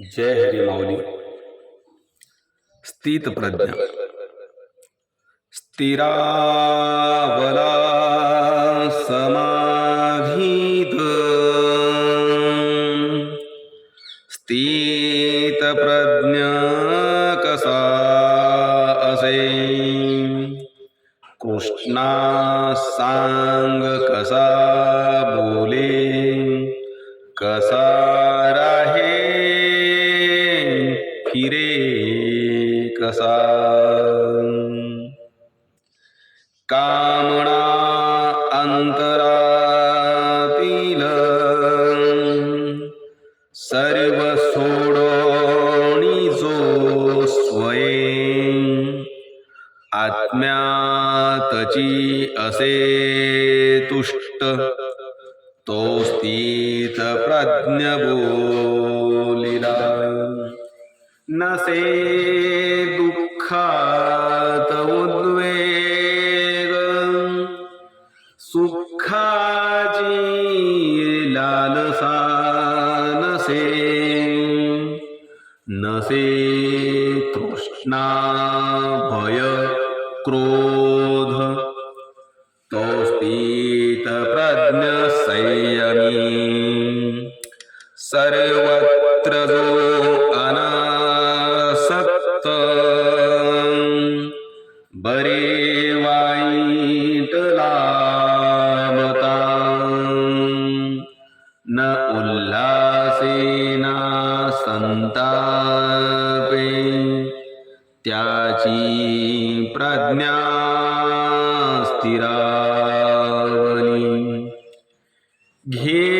जय हरी माऊली स्थित प्रज्ञा। स्थिरावला समाधीत। स्थित प्रज्ञा कसा असे? कृष्णा सांग कसा बोले? कसा कसा कामना अंतरातील। सर्व सोडोणी जो स्वयं। आत्म्यातची असे तुष्ट। तो स्थित प्रज्ञ बोलिला। नसे दुःखात उद्वेग सुखाची लालसा नसे नसे तृष्णा भय क्रोध तो स्थित प्रज्ञ संयमी। सर्वत्र जो अनासक्त बरे वाईट लाभता न उल्हासेना संतापे. त्याची प्रज्ञा स्थिरावली. घे